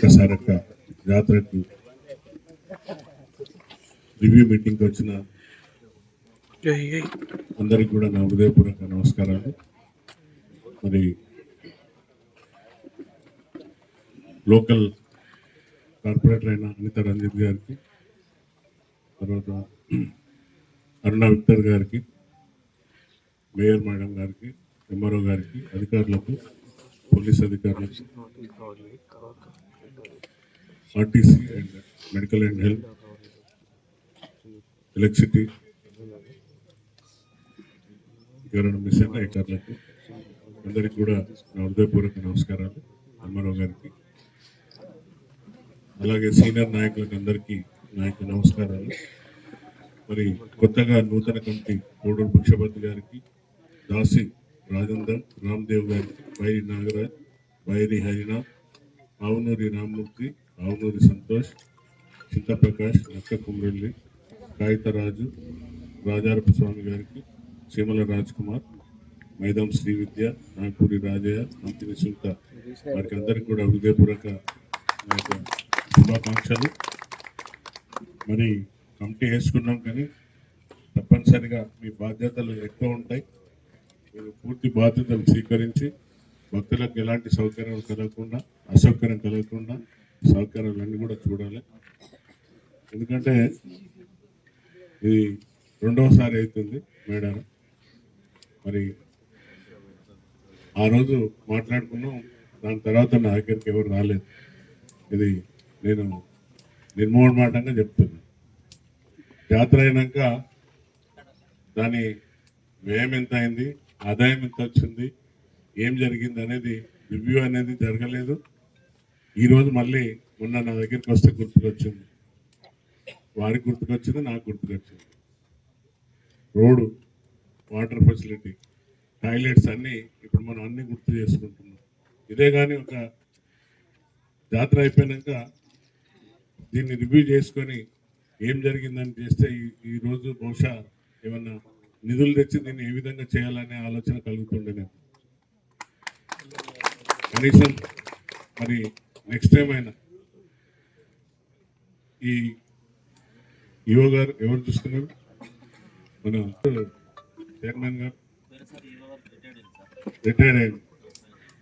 జాతరకు రివ్యూ మీటింగ్కి వచ్చిన అందరికి కూడా నా హృదయపూర్వక నమస్కారాలు. మరి లోకల్ కార్పొరేటర్ అయిన అనిత రంజిత్ గారికి తర్వాత అరుణ విక్టర్ గారికి మేయర్ మేడం గారికి ఎంఆర్ఓ గారికి అధికారులకు పోలీస్ అధికారులకు RTC and medical and health. Electricity ఎవరైనా మిస్ అయిన అధికారులకు అందరికి కూడా నా హృదయపూర్వక నమస్కారాలు. అమ్మారావు గారికి. అలాగే సీనియర్ నాయకులకు అందరికీ నాయకు నమస్కారాలు. మరి కొత్తగా నూతన కమిటీ కోడూరు పక్షపతి గారికి దాసి రాజేందర్ రామ్దేవ్ గారి వైరి నాగరాజ్ వైరి హరినాథ్ ఆవునూరి రామ్మూర్తి ఆవునూరి సంతోష్ చింతప్రకాష్ నక్క కుమ్రెల్లి కాగితరాజు రాజారపు స్వామి గారికి చీమల రాజ్ కుమార్ మైదాం శ్రీ విద్య నాగపూరి రాజయ్య అంతిని సుల్త వారికి అందరికీ కూడా హృదయపూర్వక శుభాకాంక్షలు. మరి కమిటీ వేసుకున్నాం కానీ తప్పనిసరిగా మీ బాధ్యతలు ఎక్కువ ఉంటాయి. మేము పూర్తి బాధ్యతలు స్వీకరించి భక్తులకు ఎలాంటి సౌకర్యాలు కలగకుండా అసౌకర్యం కలగకుండా సౌకర్యాలు అన్నీ కూడా చూడాలి. ఎందుకంటే ఇది రెండవసారి అవుతుంది మేడం. మరి ఆ రోజు మాట్లాడుకున్నాం దాని తర్వాత నా దగ్గరికి ఎవరు రాలేదు. ఇది నేను నిర్మూలమాటంగా చెప్తున్నా. జాతర అయినాక దాని వ్యయం ఎంత అయింది? ఆదాయం ఎంత వచ్చింది? ఏం జరిగింది అనేది రివ్యూ అనేది జరగలేదు. ఈరోజు మళ్ళీ మొన్న నా దగ్గరికి వస్తే గుర్తుకొచ్చింది. వారికి గుర్తుకొచ్చింది నాకు గుర్తుకొచ్చింది. రోడ్డు వాటర్ ఫెసిలిటీ టాయిలెట్స్ అన్నీ ఇప్పుడు మనం అన్నీ గుర్తు చేసుకుంటున్నాం. ఇదే కానీ ఒక జాతర అయిపోయినాక దీన్ని రివ్యూ చేసుకొని ఏం జరిగిందని చేస్తే ఈ- బహుశా ఏమన్నా నిధులు తెచ్చి దీన్ని ఏ విధంగా చేయాలనే ఆలోచన కలుగుతుండే నేను కనీసం మరి నెక్స్ట్ టైం అయినా ఈ ఈవో గారు ఎవరు చూస్తున్నారు? మన చైర్మన్ గారు. రిటైర్డ్ అయింది.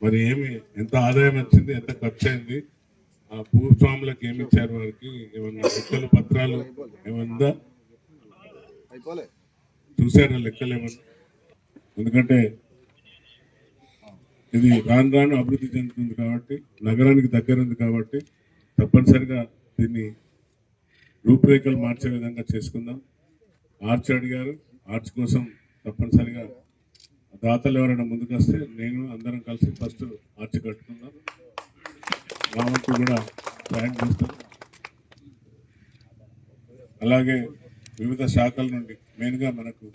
మరి ఏమి ఎంత ఆదాయం వచ్చింది ఎంత ఖర్చు అయింది? ఆ భూస్వాములకు ఏమి ఇచ్చారు వారికి? ఏమన్నా లెక్కలు పత్రాలు ఏమన్నా చూసారా లెక్కలు ఎందుకంటే ఇది రాను రాను అభివృద్ధి చెందుతుంది కాబట్టి నగరానికి దగ్గర ఉంది కాబట్టి తప్పనిసరిగా దీన్ని రూపురేఖలు మార్చే విధంగా చేసుకుందాం. ఆర్చ్ అడిగారు. ఆర్చ్ కోసం తప్పనిసరిగా దాతలు ఎవరైనా ముందుకు వస్తే నేను అందరం కలిసి ఫస్ట్ ఆర్చ్ కట్టుకుందాం. మా వంతు కూడా సాయం చేస్తాం. అలాగే వివిధ శాఖల నుండి మెయిన్గా మనకు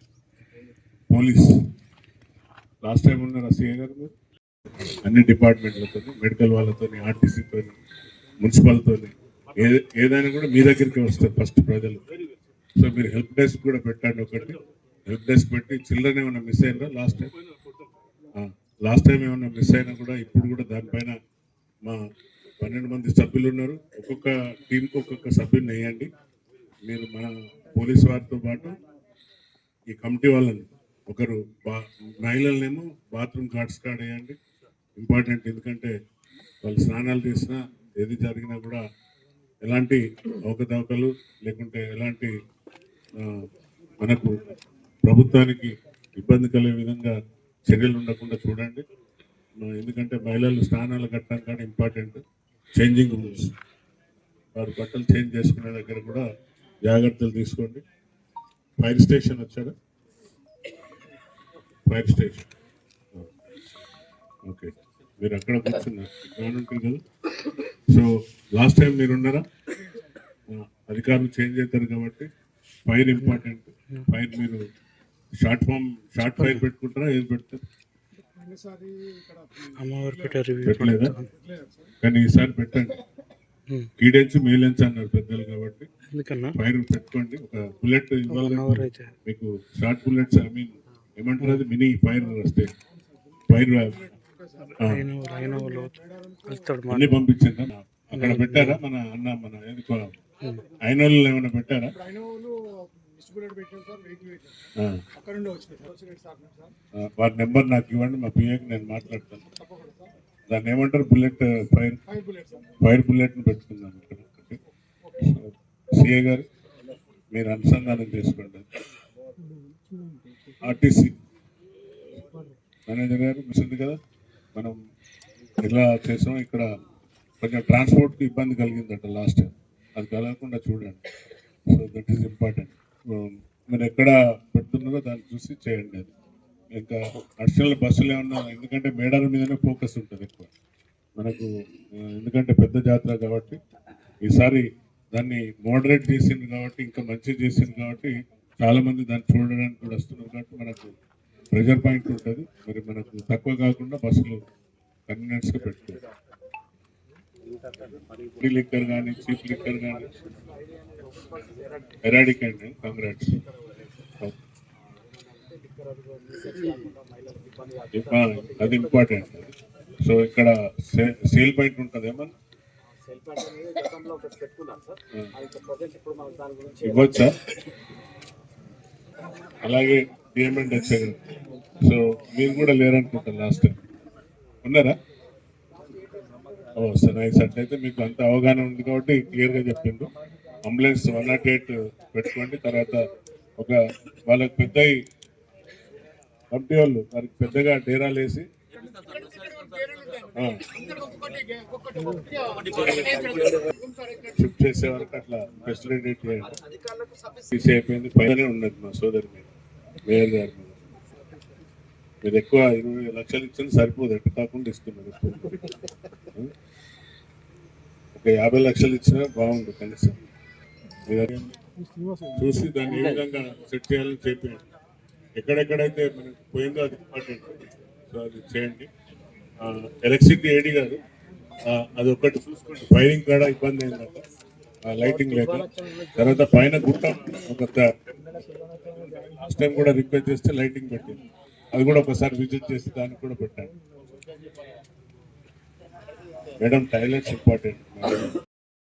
పోలీస్ లాస్ట్ టైం ఉన్న రసీయ గారు మీరు? అన్ని డిపార్ట్మెంట్లతో మెడికల్ వాళ్ళతో ఆర్టీసీతో మున్సిపల్తో ఏదైనా కూడా మీ దగ్గరికి వస్తారు ఫస్ట్ ప్రజలు. సో మీరు హెల్ప్ డెస్క్ కూడా పెట్టండి ఒకటి. హెల్ప్ డెస్క్ పెట్టి చిల్డ్రన్ ఏమైనా మిస్ అయినా లాస్ట్ టైం లాస్ట్ టైం ఏమైనా మిస్ అయినా కూడా ఇప్పుడు కూడా దానిపైన మా పన్నెండు మంది సభ్యులు ఉన్నారు. ఒక్కొక్క టీంకి ఒక్కొక్క సభ్యుని వేయండి. మీరు మన పోలీస్ వారితో పాటు ఈ కమిటీ వాళ్ళని. ఒకరు బా మహిళలనేమో బాత్రూమ్ కార్డ్స్ కార్డ్ వేయండి ఇంపార్టెంట్ ఎందుకంటే వాళ్ళు స్నానాలు చేసినా ఏది జరిగినా కూడా ఎలాంటి అవకతవకలు లేకుంటే ఎలాంటి మనకు ప్రభుత్వానికి ఇబ్బంది కలిగే విధంగా చర్యలు ఉండకుండా చూడండి. ఎందుకంటే మహిళలు స్నానాలు కట్టడం కానీ ఇంపార్టెంట్. చేంజింగ్ రూమ్స్ వారు బట్టలు చేంజ్ చేసుకునే దగ్గర కూడా జాగ్రత్తలు తీసుకోండి. ఫైర్ స్టేషన్ వచ్చారా ఫైర్ స్టేషన్. ఓకే. మీరు అక్కడ కూర్చున్నారు. ఇక్కడ ఉంటుంది కదా. సో లాస్ట్ టైం మీరు ఉన్నారా? అధికారులు చేంజ్ అవుతారు కాబట్టి ఫైర్ ఇంపార్టెంట్ ఫైర్ మీరు షార్ట్ ఫామ్ షార్ట్ ఫైర్ పెట్టుకుంటారా? ఏది పెడతారు? పెట్టలేదా? కానీ ఈసారి పెట్టండి. కీడెన్స్ మేలెన్స్ అన్నారు పెద్దలు కాబట్టి. ఫైర్ పెట్టుకోండి. ఒక బుల్లెట్ మీకు షార్ట్ బుల్లెట్స్ ఐ మీన్ ఏమంటారు అది? మినీ ఫైర్ వస్తే. ఫైర్ అన్ని పంపించండి అక్కడ పెట్టారా? మన అన్న మన అయిన వాళ్ళు ఏమైనా పెట్టారా? వారి నెంబర్ నాకు ఇవ్వండి మా పిఏకి నేను మాట్లాడతాను. దాన్ని ఏమంటారు? బుల్లెట్ ఫైర్ బుల్లెట్ ఫైర్ బుల్లెట్ని పెట్టుకుందాం ఇక్కడ. సిఏ గారు మీరు అనుసంధానం చేసుకోండి. ఆర్టీసీ మేనేజర్ గారు మిషన్ కదా మనం ఎలా చేసాం. ఇక్కడ కొంచెం ట్రాన్స్పోర్ట్కి ఇబ్బంది కలిగిందట లాస్ట్ టైం అది కలగకుండా చూడండి. సో దట్ ఈస్ ఇంపార్టెంట్ మీరు ఎక్కడ పెడుతున్నారో దాన్ని చూసి చేయండి అది. ఇంకా అడిషనల్ బస్సులు ఏమన్నా ఎందుకంటే మేడాల మీదనే ఫోకస్ ఉంటుంది ఎక్కువ. మనకు ఎందుకంటే పెద్ద జాతర కాబట్టి ఈసారి దాన్ని మోడరేట్ చేసింది కాబట్టి ఇంకా మంచిగా చేసింది కాబట్టి చాలా మంది దాన్ని చూడడానికి కూడా వస్తున్నారు కాబట్టి మనకు ప్రెజర్ పాయింట్ ఉంటుంది. మరి మనకు తక్కువ కాకుండా బస్సులు కన్వీనియన్స్గా పెట్టుకోవాలి లిక్కర్ కానీ చీప్ లిక్కర్ కానీ ఎరాడికండి కంగ్రాట్స్ అది ఇంపార్టెంట్ సో ఇక్కడ సేల్ పాయింట్ ఉంటుంది ఏమన్నా సెల్ ప్యాక్ అనేది గతంలో ఒకటి పెట్టుకున్నాం సార్. అది ప్రజెంట్ ఇప్పుడు మనం దాని గురించి ఇవ్వచ్చా? అలాగే పేమెంట్ వచ్చారు సో మీరు కూడా లేరనుకుంటా లాస్ట్ టైం ఉన్నారా? Oh sir nice. అట్లయితే మీకు అంత అవగాహన ఉంది కాబట్టి క్లియర్గా చెప్పిండ్రు. అంబులెన్స్ వన్ నాట్ ఎయిట్ పెట్టుకోండి. తర్వాత ఒక వాళ్ళకి పెద్ద కంపెనీ వాళ్ళు వారికి పెద్దగా డేరాలు వేసి షిఫ్ట్ చేసే వరకు అట్లా ఫెసిలిటీ చేయండి. అయిపోయింది. పైననే ఉన్నది మా సోదరి మీద మేయర్ గారి మీద. మీరు ఎక్కువ ఇరవై లక్షలు ఇచ్చింది సరిపోదు ఎట్టు కాకుండా ఇస్తున్నారు ఒక యాభై లక్షలు ఇచ్చినా బాగుండు కనీసం. చూసి దాన్ని ఏ విధంగా సెట్ చేయాలని చెప్పండి ఎక్కడెక్కడైతే మనకి పోయిందో అది ఇంపార్టెంట్. సో అది చేయండి. ఎలక్ట్రిసిటీ ఏడి గారు అది ఒకటి చూసుకోండి. ఫైరింగ్ కూడా ఇబ్బంది అయిందట. ఆ, లైటింగ్ లేక. తర్వాత పైన గుట్ట ఒక లాస్ట్ టైం కూడా రిక్వెస్ట్ చేస్తే లైటింగ్ పెట్టింది అది కూడా ఒకసారి విజిట్ చేసి దానికి కూడా పెట్టాను మేడం టైలెట్స్ ఇంపార్టెంట్.